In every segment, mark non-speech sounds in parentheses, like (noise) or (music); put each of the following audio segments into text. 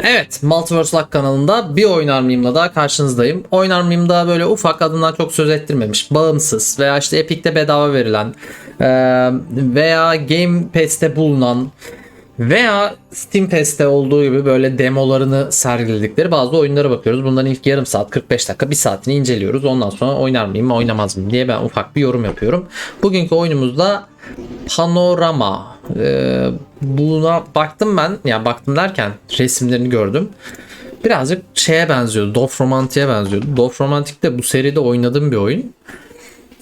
Evet, Multiverse Luck kanalında bir oynar mıyımla daha karşınızdayım. Oynar mıyımda böyle ufak adından çok söz ettirmemiş, bağımsız veya işte Epic'te bedava verilen veya Game Pass'te bulunan veya Steam Pass'te olduğu gibi böyle demolarını sergiledikleri bazı oyunlara bakıyoruz. Bunların ilk yarım saat, 45 dakika, bir saatini inceliyoruz. Ondan sonra oynar mıyım, oynamaz mıyım diye ben ufak bir yorum yapıyorum. Bugünkü oyunumuzda Panorama. Ee, buna baktım ben. Ya baktım derken resimlerini gördüm. Birazcık şeye benziyordu. Dof Romantik'e benziyordu. Dof Romantik de bu seride oynadığım bir oyun.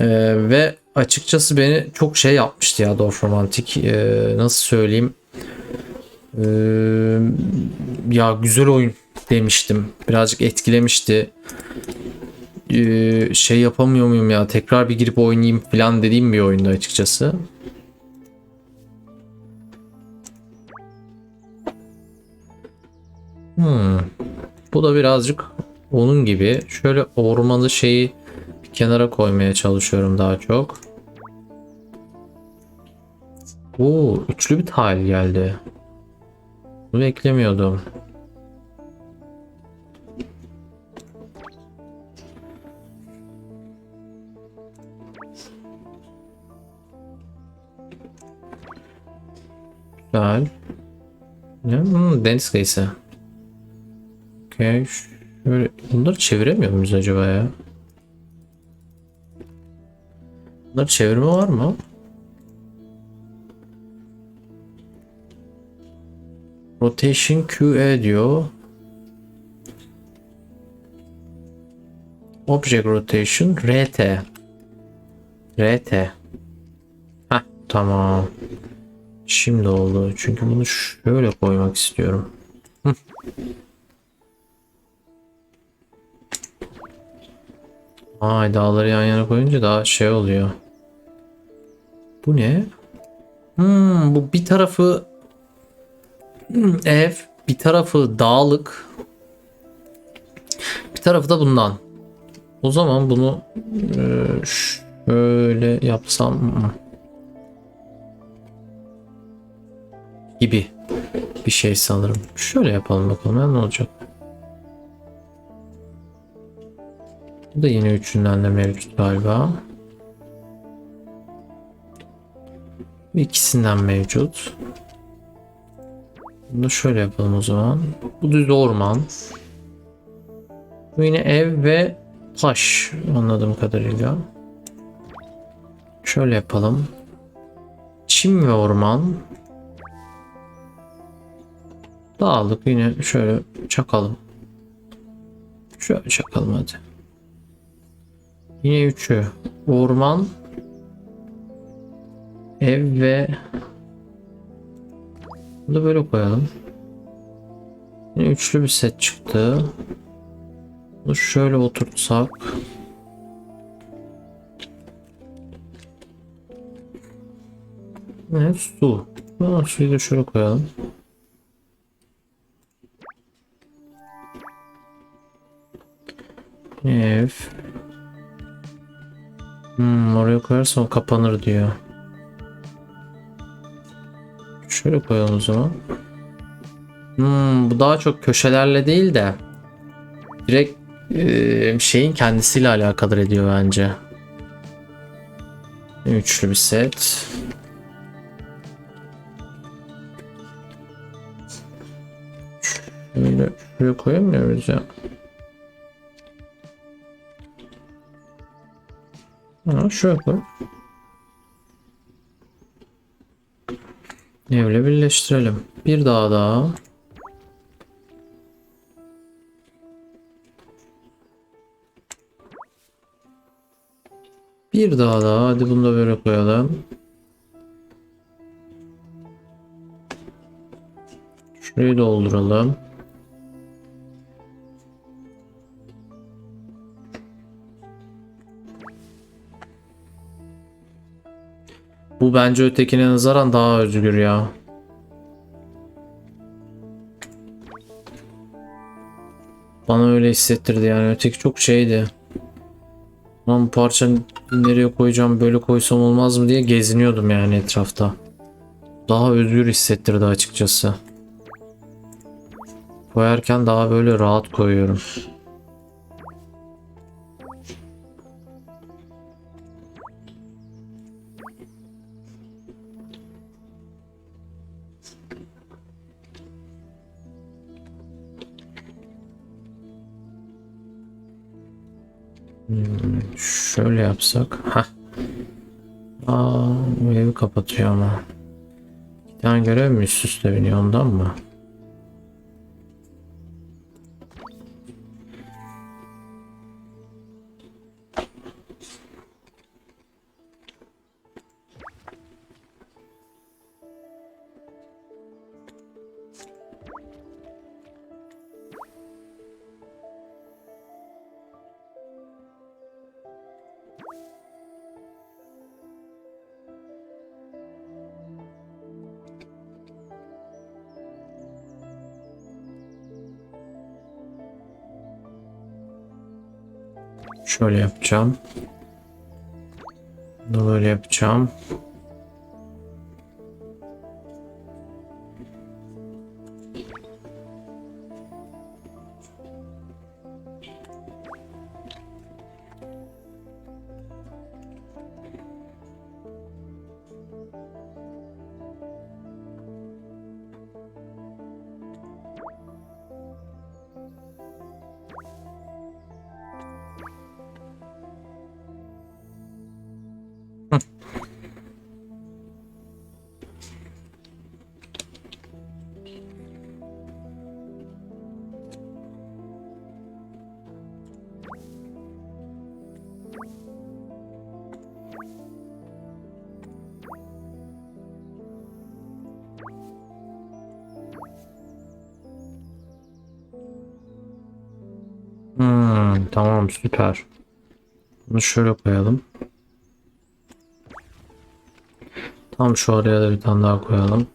Ee, ve açıkçası beni çok şey yapmıştı ya Dof Romantik. Ee, nasıl söyleyeyim? Ee, ya güzel oyun demiştim. Birazcık etkilemişti. Ee, şey yapamıyor muyum ya tekrar bir girip oynayayım falan dediğim bir oyundu açıkçası. Hmm. Bu da birazcık onun gibi. Şöyle ormanı şeyi bir kenara koymaya çalışıyorum daha çok. Oo, üçlü bir tile geldi. Bunu beklemiyordum. Güzel. Hmm, deniz kıyısı. Okey. Şöyle bunları çeviremiyor muyuz acaba ya? Bunları çevirme var mı? Rotation QE diyor. Object Rotation RT. RT. Heh tamam. Şimdi oldu. Çünkü bunu şöyle koymak istiyorum. Ay dağları yan yana koyunca daha şey oluyor. Bu ne? Hmm, bu bir tarafı hmm, ev, bir tarafı dağlık. Bir tarafı da bundan. O zaman bunu e, şöyle yapsam gibi bir şey sanırım. Şöyle yapalım bakalım ya ne olacak. Bu da yine üçünden de mevcut galiba. Bu ikisinden mevcut. Bunu şöyle yapalım o zaman. Bu düz orman. Bu yine ev ve taş anladığım kadarıyla. Şöyle yapalım. Çim ve orman. Dağlık yine şöyle çakalım. Şöyle çakalım hadi. Yine üçü. Orman. Ev ve bunu da böyle koyalım. Yine üçlü bir set çıktı. Bunu şöyle oturtsak. Ne su. Ha, suyu da şöyle koyalım. Ev. Hmm, oraya koyarsam kapanır diyor. Şöyle koyalım o zaman. Hmm, bu daha çok köşelerle değil de direkt e, şeyin kendisiyle alakadar ediyor bence. Üçlü bir set. Şöyle şuraya koyamıyoruz ya. Ha, şöyle. Evle birleştirelim. Bir daha daha. Bir daha daha. Hadi bunu da böyle koyalım. Şurayı dolduralım. Bu bence ötekine nazaran daha özgür ya. Bana öyle hissettirdi yani öteki çok şeydi. Lan bu parça nereye koyacağım böyle koysam olmaz mı diye geziniyordum yani etrafta. Daha özgür hissettirdi açıkçası. koyarken daha böyle rahat koyuyorum. Şöyle yapsak. Heh. Aa, evi kapatıyor ama. Bir tane görev mi üst üste biniyor ondan mı? Şöyle yapacağım. Bunu böyle yapacağım. Tamam süper. Bunu şöyle koyalım. Tam şu araya da bir tane daha koyalım.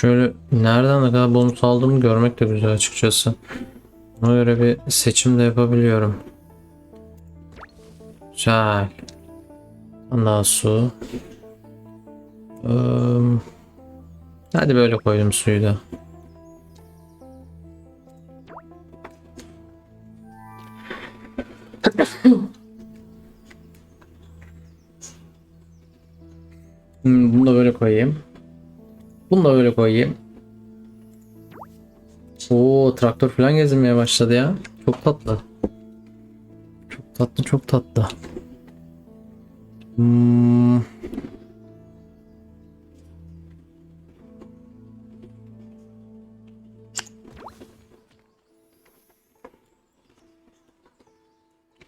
Şöyle nereden ne kadar bonus aldığımı görmek de güzel açıkçası. Ona göre bir seçim de yapabiliyorum. Güzel. Ondan su. Ee, hadi böyle koydum suyu da. Hmm, bunu da böyle koyayım. Bunu da böyle koyayım. Oo traktör falan gezmeye başladı ya. Çok tatlı. Çok tatlı çok tatlı. Hmm.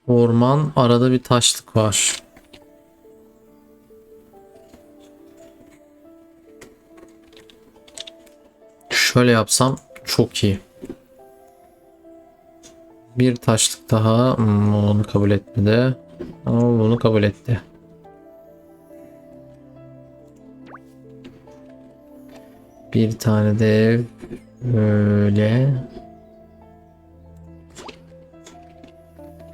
Orman arada bir taşlık var. Şöyle yapsam çok iyi. Bir taşlık daha. Hmm, onu kabul etmedi. Ama bunu kabul etti. Bir tane de. Böyle.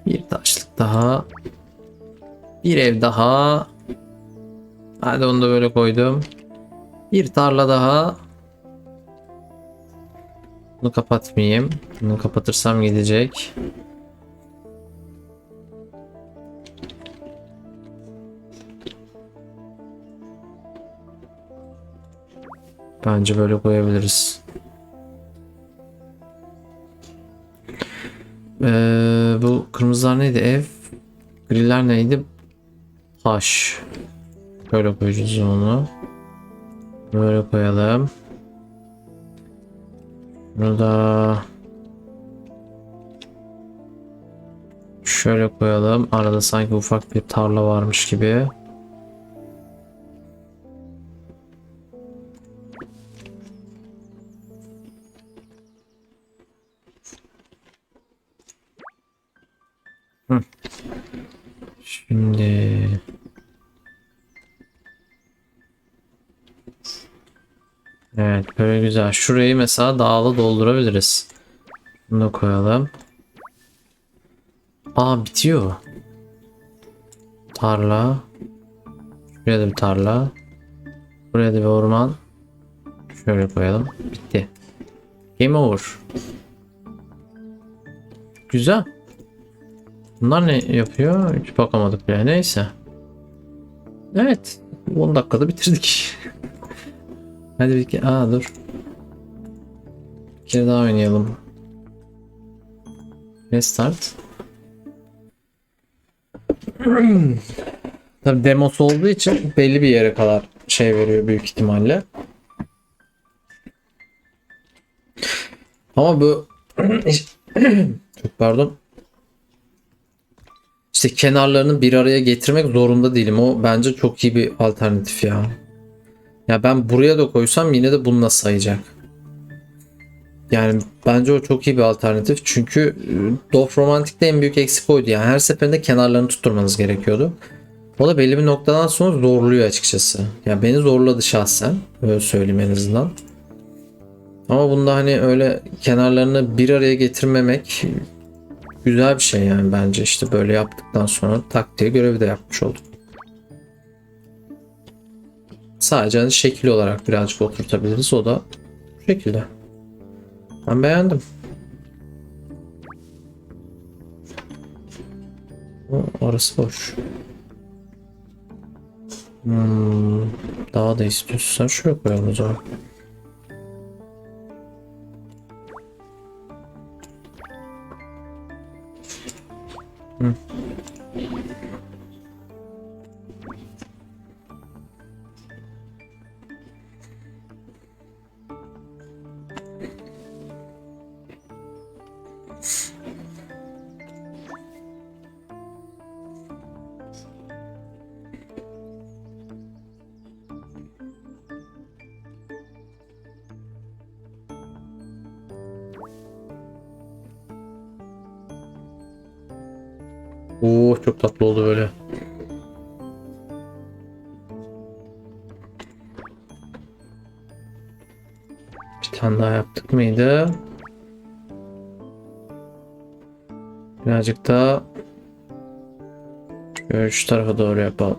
Bir taşlık daha. Bir ev daha. Hadi onu da böyle koydum. Bir tarla daha. Bunu kapatmayayım. Bunu kapatırsam gidecek. Bence böyle koyabiliriz. Ee, bu kırmızılar neydi? Ev. Griller neydi? Taş. Böyle koyacağız onu. Böyle koyalım. Bunu da şöyle koyalım. Arada sanki ufak bir tarla varmış gibi. Güzel. Şurayı mesela dağlı doldurabiliriz. Bunu da koyalım. Aa bitiyor. Tarla. Şuraya da bir tarla. Buraya da bir orman. Şöyle koyalım. Bitti. Game over. Güzel. Bunlar ne yapıyor? Hiç bakamadık bile. Neyse. Evet. 10 dakikada bitirdik. (laughs) Hadi bir Aa dur. Kere daha oynayalım. Restart. (clears throat) Tabi demos olduğu için belli bir yere kadar şey veriyor büyük ihtimalle. Ama bu (clears throat) çok pardon. İşte kenarlarını bir araya getirmek zorunda değilim. O bence çok iyi bir alternatif ya. Ya ben buraya da koysam yine de bununla sayacak. Yani bence o çok iyi bir alternatif. Çünkü e, Dof Romantik'te en büyük eksik oydu. Yani her seferinde kenarlarını tutturmanız gerekiyordu. O da belli bir noktadan sonra zorluyor açıkçası. Yani beni zorladı şahsen. Öyle söyleyeyim en azından. Ama bunda hani öyle kenarlarını bir araya getirmemek güzel bir şey yani bence işte böyle yaptıktan sonra tak diye görevi de yapmış olduk. Sadece hani şekil olarak birazcık oturtabiliriz o da şekilde. Ben beğendim. Orası boş. Hmm, daha da istiyorsan şuraya koyalım o zaman. Oo çok tatlı oldu böyle. Bir tane daha yaptık mıydı? Birazcık daha şöyle şu tarafa doğru yapalım.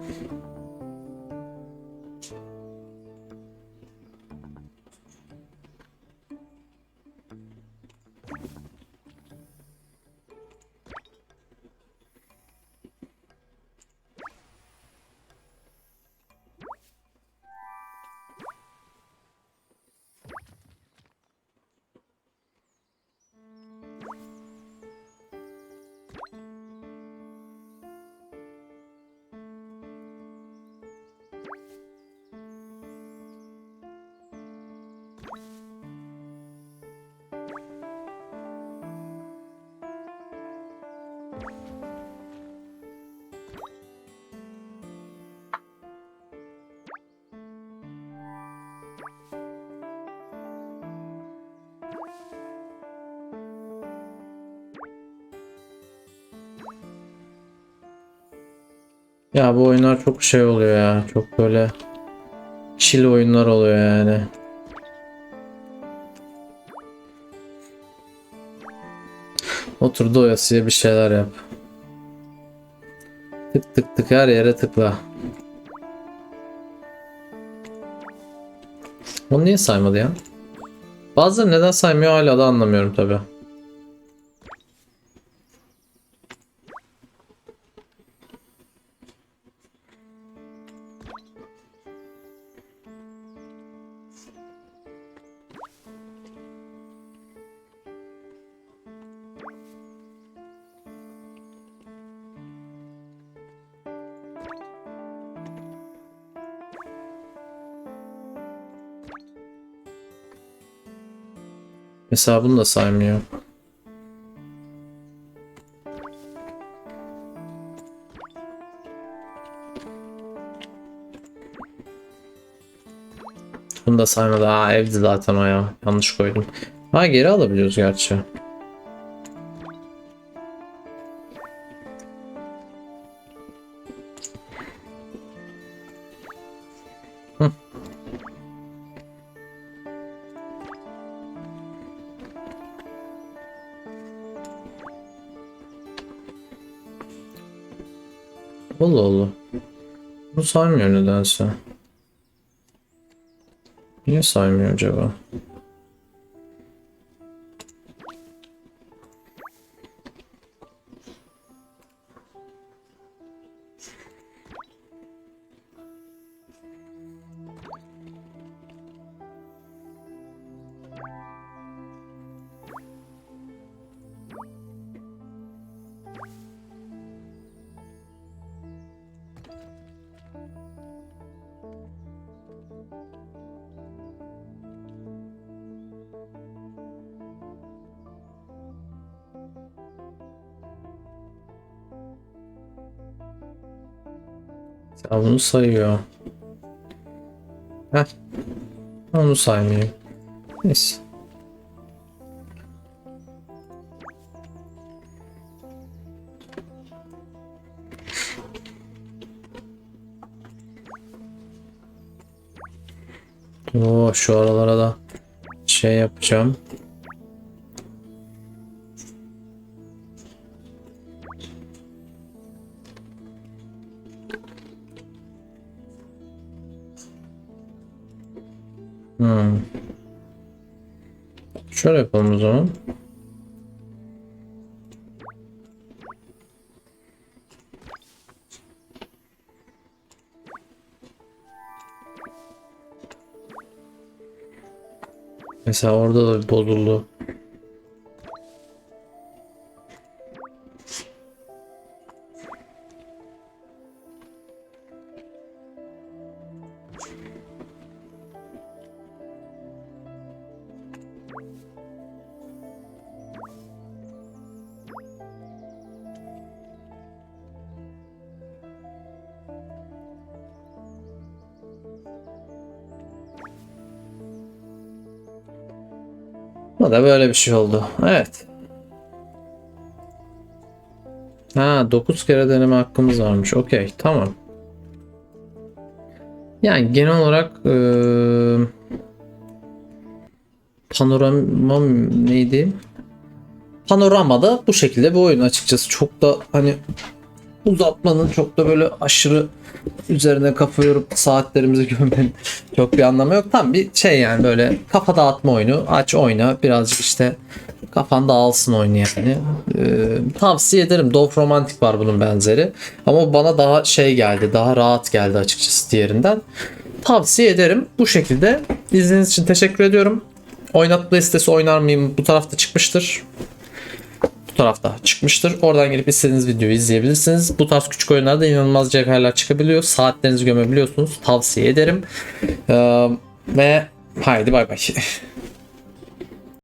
Ya bu oyunlar çok şey oluyor ya. Çok böyle chill oyunlar oluyor yani. Otur doyasıya bir şeyler yap. Tık tık tık her yere tıkla. Onu niye saymadı ya? Bazıları neden saymıyor hala da anlamıyorum tabi. Mesela bunu da saymıyor. Bunu da saymadı. Aa evdi zaten o ya. Yanlış koydum. Ha geri alabiliyoruz gerçi. Allah Allah. Bu saymıyor nedense. Niye saymıyor acaba? Ya bunu sayıyor. Heh. Onu saymıyor. Neyse. Oo, şu aralara da şey yapacağım. Şöyle yapalım o zaman. Mesela orada da bozuldu. Bu da böyle bir şey oldu. Evet. Ha 9 kere deneme hakkımız varmış. Okey tamam. Yani genel olarak eee panorama neydi? Panoramada bu şekilde bir oyun açıkçası. Çok da hani uzatmanın çok da böyle aşırı üzerine kafa yorup saatlerimizi (laughs) gömmenin çok bir anlamı yok. Tam bir şey yani böyle kafa dağıtma oyunu. Aç oyna birazcık işte kafan dağılsın oyunu yani. Ee, tavsiye ederim. Dove Romantic var bunun benzeri. Ama bana daha şey geldi. Daha rahat geldi açıkçası diğerinden. Tavsiye ederim. Bu şekilde. İzlediğiniz için teşekkür ediyorum. Oynatma listesi oynar mıyım? Bu tarafta çıkmıştır tarafta çıkmıştır. Oradan gelip istediğiniz videoyu izleyebilirsiniz. Bu tarz küçük oyunlarda inanılmaz cevherler çıkabiliyor. Saatlerinizi gömebiliyorsunuz. Tavsiye ederim. Ee, ve haydi bay bay. (laughs)